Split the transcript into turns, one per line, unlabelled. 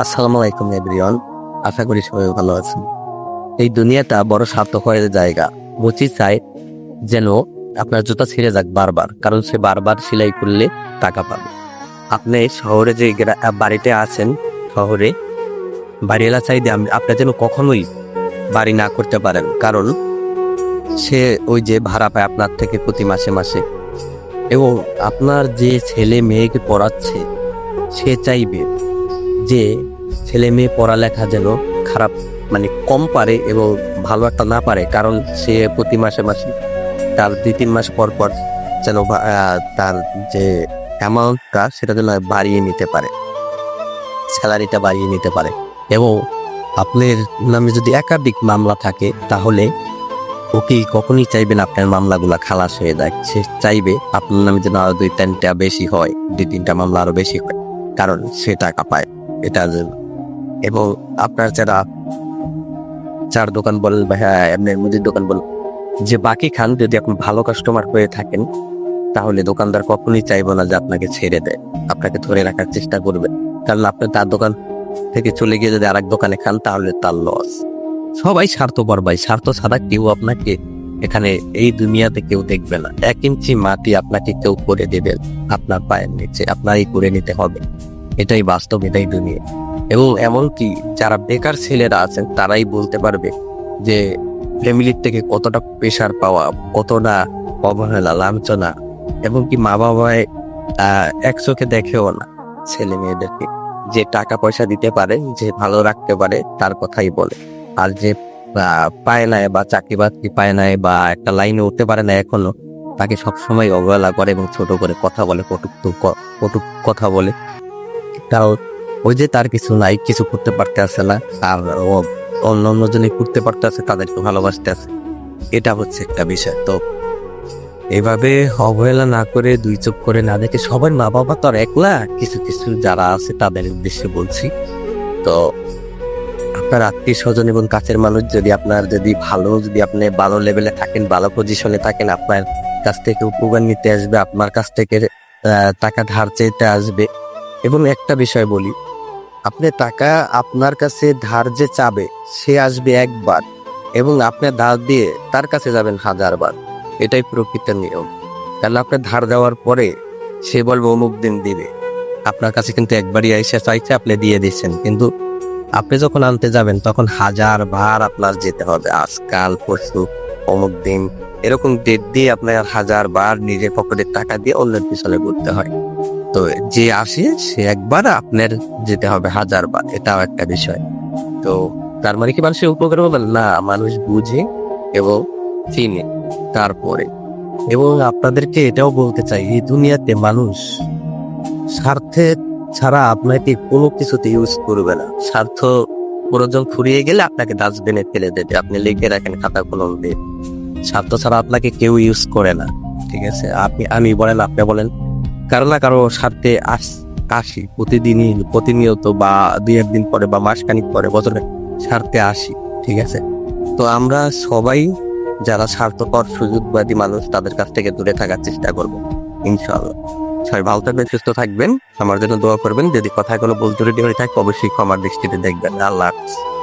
আসসালামু আলাইকুম, এভরিওয়ান। আশা করি সবাই ভালো আছেন। এই দুনিয়াটা বড় স্বার্থপরের জায়গা। মুচি চায় যেন আপনার জুতা ছিঁড়ে যাক বারবার, কারণ সে বারবার সেলাই করলে টাকা পাবে। আপনি শহরে যে বাড়িতে আছেন, শহরে, বাড়িওয়ালা চাইতে আপনি যেন কখনোই বাড়ি না করতে পারেন, কারণ সে ওই যে ভাড়া পায় আপনার থেকে প্রতি মাসে মাসে। এবং আপনার যে ছেলে মেয়েকে পড়াচ্ছে, সে চাইবে যে ছেলে মেয়ে পড়ালেখা যেন খারাপ মানে কম পারে এবং ভালো একটা না পারে, কারণ সে প্রতি মাসে মাসে তার দুই তিন মাস পর পর যেন তার যে অ্যামাউন্টটা সেটা যেন বাড়িয়ে নিতে পারে স্যালারিটা বাড়িয়ে নিতে পারে। এবং আপনার নামে যদি একাধিক মামলা থাকে, তাহলে ওকে কখনই চাইবেন আপনার মামলাগুলো খালাস হয়ে যায়। সে চাইবে আপনার নামে যেন আরও দুই তিনটা বেশি হয়, দুই তিনটা মামলা আরও বেশি হয়, কারণ সে টাকা পায়। এটা এবং আপনার যারা চার দোকান বলেন বা হ্যাঁ এমনি মুদির দোকান বলেন যে বাকি খান যদি আপনি ভালো কাস্টমার হয়ে থাকেন, তাহলে দোকানদার কখনোই চাইব না যে আপনাকে ছেড়ে দেয়। আপনাকে ধরে রাখার চেষ্টা করবে। কারণ আপনি তার দোকান থেকে চলে গিয়ে যদি আরেক দোকানে খান, তাহলে তার লস সবাই স্বার্থপর ভাই, স্বার্থ ছাড়া কেউ আপনাকে এখানে এই দুনিয়াতে কেউ দেখবে না। এক ইঞ্চি মাটি আপনাকে কেউ করে দেবে, আপনার পায়ের নিচে, আপনারই করে নিতে হবে। এটাই বাস্তব, এটাই দুনিয়া। এবং এমনকি যারা বেকার ছেলেরা আছেন, তারাই বলতে পারবে যে ফ্যামিলির থেকে কতটা প্রেশার পাওয়া, কতটা অবহেলা, লাঞ্ছনা এবং কি মা বাবায় এক চোখে দেখেও না ছেলে মেয়েদেরকে। যে টাকা পয়সা দিতে পারে, যে ভালো রাখতে পারে, তার কথাই বলে। আর যে পায় নাই বা চাকরি বাকরি পায় নাই বা একটা লাইনে উঠতে পারে না এখনও, তাকে সবসময় অবহেলা করে এবং ছোট করে কথা বলে কটুক কটুক কথা বলে। তাও ওই যে তার কিছু নাই, কিছু করতে পারতে আছে না। আর অন্য অন্য জনে করতে পারতে আছে তাদেরকে ভালোবাসতে আছে। এটা হচ্ছে একটা বিষয়। তো এভাবে অবহেলা না করে, দুই চোখ করে না দেখে সবার মা বাবা তো আর একলা। কিছু কিছু যারা আছে তাদের উদ্দেশ্যে বলছি। তো আপনার আত্মীয় স্বজন এবং কাছের মানুষ যদি আপনার যদি ভালো, যদি আপনি ভালো লেভেলে থাকেন, ভালো পজিশনে থাকেন, আপনার কাছ থেকে উপকার নিতে আসবে, আপনার কাছ থেকে টাকা ধার চাইতে আসবে এবং একটা বিষয় বলি, আপনি টাকা আপনার কাছে ধার যে চাবে, সে আসবে একবার এবং আপনি ধার দিয়ে তার কাছে যাবেন হাজার বার এটাই প্রকৃত নিয়ম। কারণ আপনি ধার দেওয়ার পরে সে বলবে, অমুক দিন দিবে। আপনার কাছে কিন্তু একবারই এসে চাইছে, আপনি দিয়ে দিচ্ছেন কিন্তু আপনি যখন আনতে যাবেন, তখন হাজার বার আপনার যেতে হবে। আজকাল, পরশু, অমুক দিন, এরকম ডেট দিয়ে আপনার হাজার বার নিজের পকেটের টাকা দিয়ে অন্যের পিছনে ঘুরতে হয়। তো যে আসে, সে একবার আপনার যেতে হবে হাজার বার, এটাও একটা বিষয়। তো তার মানে কি মানুষের উপকার হবে না, মানুষ বুঝে এবং চিনে তারপরে। এবং আপনাদেরকে এটাও বলতে চাই, এই দুনিয়াতে মানুষ স্বার্থে ছাড়া আপনাকে কোনো কিছুতে ইউজ করবে না। স্বার্থ প্রয়োজন ফুরিয়ে গেলে আপনাকে ডাস্টবিনে ফেলে দেবে। আপনি লিখে রাখেন খাতা কলম। দিয়ে স্বার্থ ছাড়া আপনাকে কেউ ইউজ করে না। ঠিক আছে? আপনি, আমি বলেন, আপনি বলেন। কারও না কারও স্বার্থে আস, আসি। প্রতিদিনই, প্রতিনিয়ত বা দুই একদিন পরে বা মাসখানিক পরে, বছরে স্বার্থে আসি, ঠিক আছে? তো আমরা সবাই যারা স্বার্থপর, সুযোগবাদী মানুষ, তাদের কাছ থেকে দূরে থাকার চেষ্টা করব, ইনশাআল্লাহ। সবাই ভালো থাকবেন, সুস্থ থাকবেন। আমার জন্য দোয়া করবেন। যদি কোনো বলতে রেডি হয়ে থাকে, অবশ্যই ক্ষমার দৃষ্টিতে দেখবেন। আল্লাহ হাফিজ।